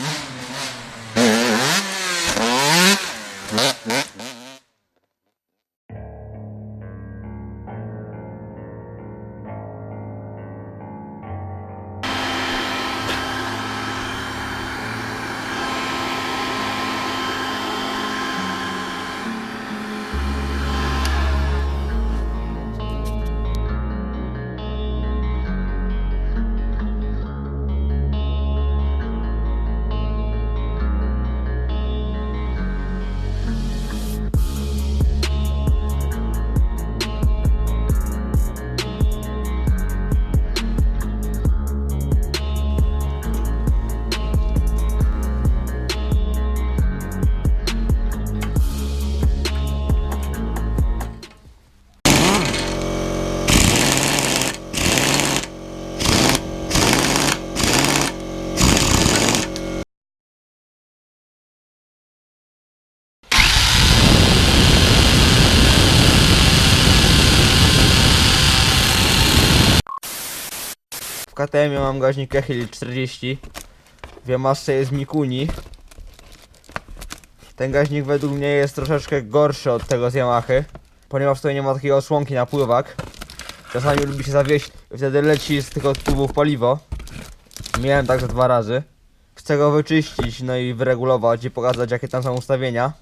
W KTM mam gaźnik Kechil 40. W Yamasze jest Mikuni. Ten gaźnik według mnie jest troszeczkę gorszy od tego z Yamahy. Ponieważ tutaj nie ma takiej osłonki na pływak. Czasami lubi się zawieść i wtedy leci z tych odpływów paliwo. Miałem tak ze dwa razy. Chcę go wyczyścić, no i wyregulować i pokazać jakie tam są ustawienia.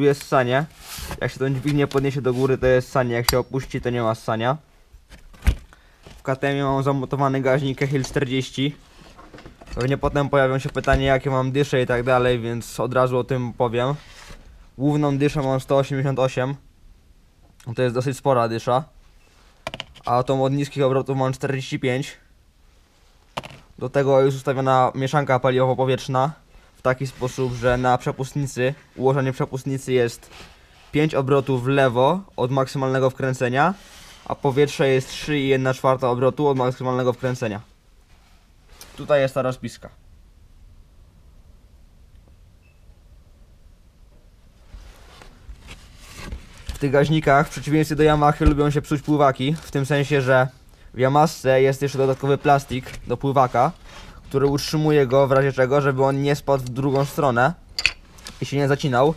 Tu jest sanie. Jak się tą dźwignię podniesie do góry, to jest sanie. Jak się opuści, to nie ma sania. W KTM mam zamontowany gaźnik Kechil 40. Pewnie potem pojawią się pytania, jakie mam dysze i tak dalej, więc od razu o tym powiem. Główną dyszę mam 188. To jest dosyć spora dysza. A tą od niskich obrotów mam 45. Do tego jest ustawiona mieszanka paliwowo-powietrzna w taki sposób, że na przepustnicy ułożenie przepustnicy jest 5 obrotów w lewo od maksymalnego wkręcenia, a powietrze jest 3,1 czwarta obrotu od maksymalnego wkręcenia. Tutaj jest ta rozpiska. W tych gaźnikach, w przeciwieństwie do Yamahy, lubią się psuć pływaki, w tym sensie, że w Yamasce jest jeszcze dodatkowy plastik do pływaka, który utrzymuje go w razie czego, żeby on nie spadł w drugą stronę i się nie zacinał.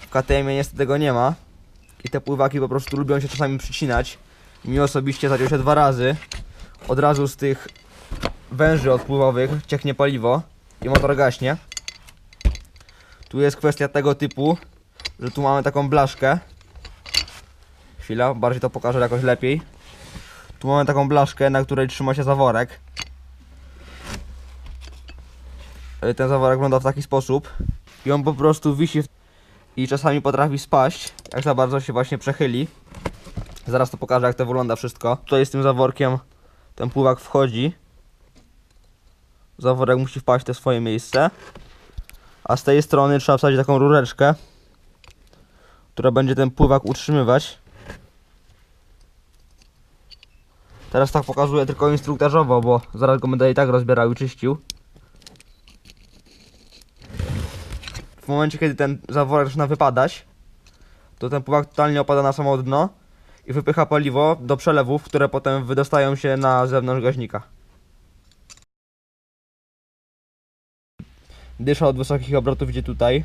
W KTM niestety tego nie ma i te pływaki po prostu lubią się czasami przycinać. Mi osobiście zadział się dwa razy. Od razu z tych węży odpływowych cieknie paliwo i motor gaśnie. Tu jest kwestia tego typu, że tu mamy taką blaszkę. Chwila, bardziej to pokażę jakoś lepiej. Tu mamy taką blaszkę, na której trzyma się zaworek. Ten zaworek wygląda w taki sposób i on po prostu wisi i czasami potrafi spaść, jak za bardzo się właśnie przechyli. Zaraz to pokażę jak to wygląda wszystko. Tutaj z tym zaworkiem ten pływak wchodzi. Zaworek musi wpaść w te swoje miejsce. A z tej strony trzeba wsadzić taką rureczkę, która będzie ten pływak utrzymywać. Teraz tak pokazuję tylko instruktażowo, bo zaraz go będę i tak rozbierał i czyścił. W momencie kiedy ten zaworek zaczyna wypadać, to ten pływak totalnie opada na samo dno i wypycha paliwo do przelewów, które potem wydostają się na zewnątrz gaźnika. Dysza od wysokich obrotów idzie tutaj.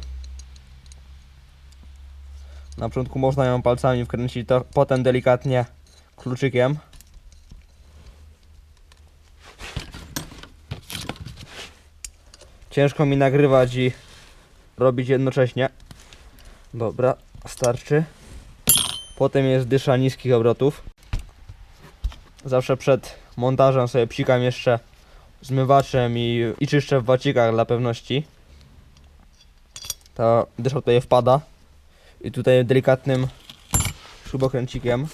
Na początku można ją palcami wkręcić, to potem delikatnie kluczykiem. Ciężko mi nagrywać i robić jednocześnie. Dobra, starczy. Potem jest dysza niskich obrotów. Zawsze przed montażem sobie psikam jeszcze zmywaczem i, i czyszczę w wacikach dla pewności. Ta dysza tutaj wpada. I tutaj delikatnym śrubokręcikiem.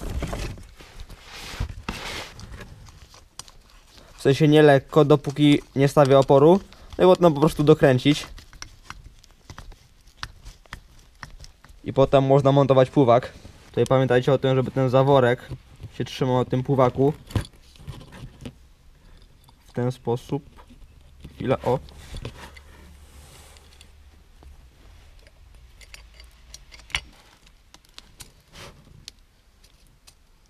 W sensie nie lekko, dopóki nie stawię oporu. No i potem po prostu dokręcić. I potem można montować pływak. Tutaj pamiętajcie o tym, żeby ten zaworek się trzymał na tym pływaku. W ten sposób. Chwilę, o.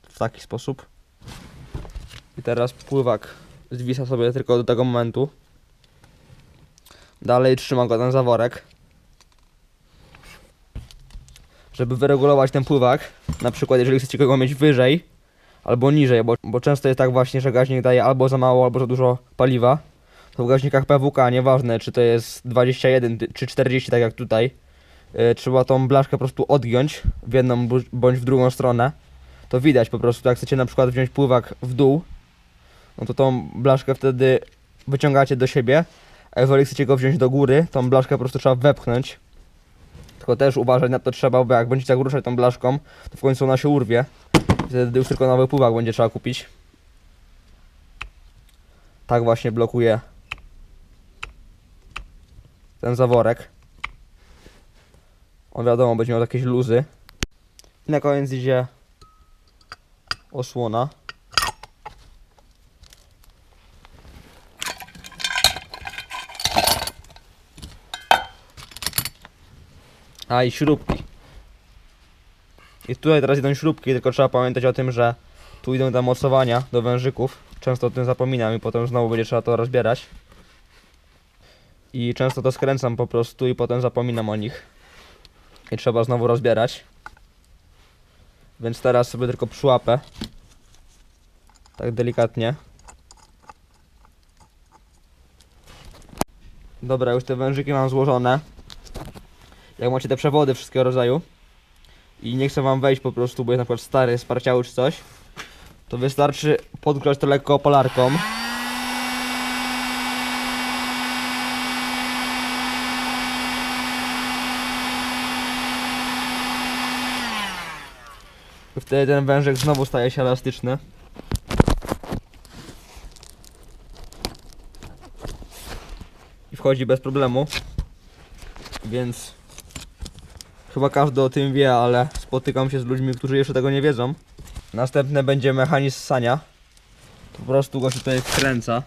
W taki sposób. I teraz pływak zwisa sobie tylko do tego momentu. Dalej trzyma go ten zaworek. Żeby wyregulować ten pływak, na przykład jeżeli chcecie go mieć wyżej albo niżej, bo, bo często jest tak właśnie, że gaźnik daje albo za mało, albo za dużo paliwa, to w gaźnikach PWK, nieważne czy to jest 21 ty- czy 40, tak jak tutaj, yy, trzeba tą blaszkę po prostu odgiąć w jedną bądź w drugą stronę. To widać po prostu, jak chcecie na przykład wziąć pływak w dół, no to tą blaszkę wtedy wyciągacie do siebie, a jeżeli chcecie go wziąć do góry, tą blaszkę po prostu trzeba wepchnąć. Tylko też uważać na to trzeba, bo jak będziecie tak ruszać tą blaszką, to w końcu ona się urwie. Wtedy już tylko nowy pływak będzie trzeba kupić. Tak właśnie blokuje ten zaworek. On wiadomo będzie miał jakieś luzy. I na koniec idzie osłona. A i śrubki. I tutaj teraz idą śrubki, tylko trzeba pamiętać o tym, że tu idą te mocowania do wężyków. Często o tym zapominam i potem znowu będzie trzeba to rozbierać. I często to skręcam po prostu i potem zapominam o nich. I trzeba znowu rozbierać. Więc teraz sobie tylko przyłapę. Tak delikatnie. Dobra, już te wężyki mam złożone. Jak macie te przewody wszystkiego rodzaju i nie chcę wam wejść po prostu, bo jest na przykład stary, sparciały czy coś, to wystarczy podgrzać to lekko opalarką. I Wtedy ten wężek znowu staje się elastyczny. I wchodzi bez problemu. Więc Chyba każdy o tym wie, ale spotykam się z ludźmi, którzy jeszcze tego nie wiedzą. Następne będzie mechanizm ssania. Po prostu go się tutaj wkręca.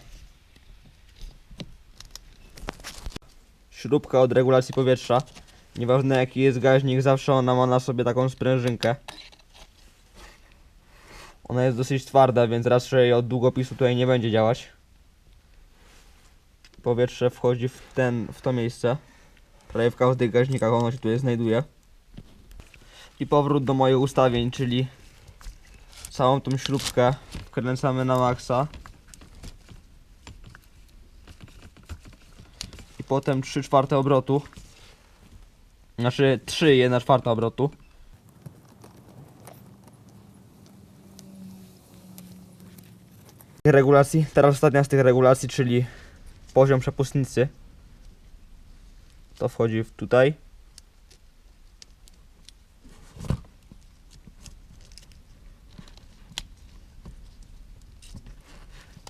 Śrubka od regulacji powietrza. Nieważne jaki jest gaźnik, zawsze ona ma na sobie taką sprężynkę. Ona jest dosyć twarda, więc raczej od długopisu tutaj nie będzie działać. Powietrze wchodzi w ten, w to miejsce. Prawie w każdych gaźnikach ono się tutaj znajduje. I powrót do moich ustawień, czyli całą tą śrubkę wkręcamy na maksa. I potem 3 czwarte obrotu. Znaczy 3 1 czwarta obrotu. Regulacji. Teraz ostatnia z tych regulacji, czyli poziom przepustnicy. To wchodzi tutaj.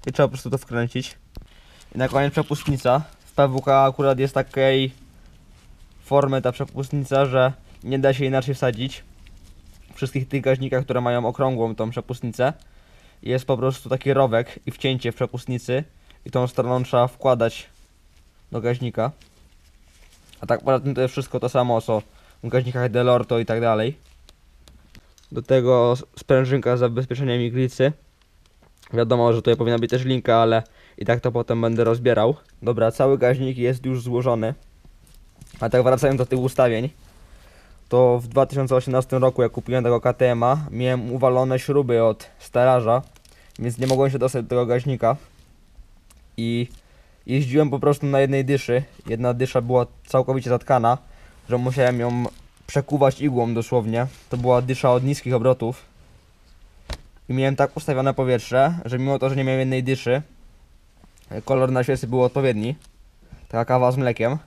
I trzeba po prostu to wkręcić. I na koniec przepustnica. W PWK akurat jest takiej formy ta przepustnica, że nie da się inaczej wsadzić. W wszystkich tych gaźnikach, które mają okrągłą tą przepustnicę, jest po prostu taki rowek i wcięcie w przepustnicy i tą stroną trzeba wkładać do gaźnika. A tak poza tym to jest wszystko to samo co w gaźnikach Delorto i tak dalej. Do tego sprężynka z zabezpieczeniem iglicy. Wiadomo, że tutaj powinna być też linka, ale i tak to potem będę rozbierał. Dobra, cały gaźnik jest już złożony. A tak wracając do tych ustawień, to w 2018 roku jak kupiłem tego KTM-a, miałem uwalone śruby od staraża, więc nie mogłem się dostać do tego gaźnika. I jeździłem po prostu na jednej dyszy. Jedna dysza była całkowicie zatkana, że musiałem ją przekuwać igłą dosłownie. To była dysza od niskich obrotów. I miałem tak ustawione powietrze, że mimo to, że nie miałem jednej dyszy, kolor na świecy był odpowiedni. Taka kawa z mlekiem.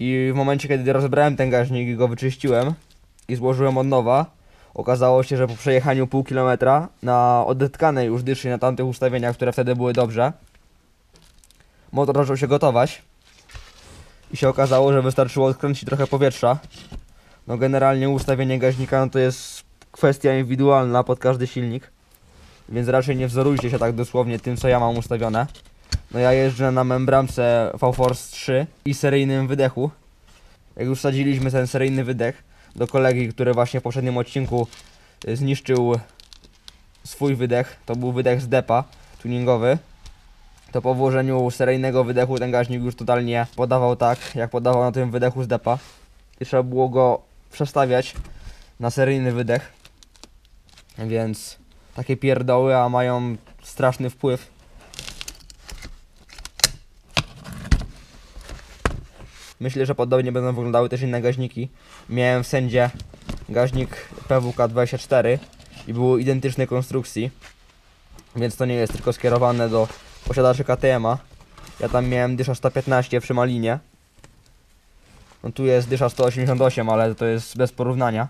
I w momencie, kiedy rozebrałem ten gaźnik i go wyczyściłem i złożyłem od nowa, okazało się, że po przejechaniu pół kilometra na odetkanej już dyszy na tamtych ustawieniach, które wtedy były dobrze, motor zaczął się gotować i się okazało, że wystarczyło odkręcić trochę powietrza, No generalnie ustawienie gaźnika no to jest kwestia indywidualna pod każdy silnik. Więc raczej nie wzorujcie się tak dosłownie tym co ja mam ustawione. No ja jeżdżę na membramce V-Force 3 i seryjnym wydechu. Jak już wsadziliśmy ten seryjny wydech do kolegi, który właśnie w poprzednim odcinku y, zniszczył swój wydech, to był wydech z depa tuningowy, to po włożeniu seryjnego wydechu ten gaźnik już totalnie podawał tak, jak podawał na tym wydechu z depa. I trzeba było go przestawiać na seryjny wydech. Więc takie pierdoły, a mają straszny wpływ. Myślę, że podobnie będą wyglądały też inne gaźniki. Miałem w sędzie gaźnik PWK24 i był identycznej konstrukcji. Więc to nie jest tylko skierowane do posiadaczy KTM-a. Ja tam miałem dysza 115 przy Malinie. No tu jest dysza 188, ale to jest bez porównania.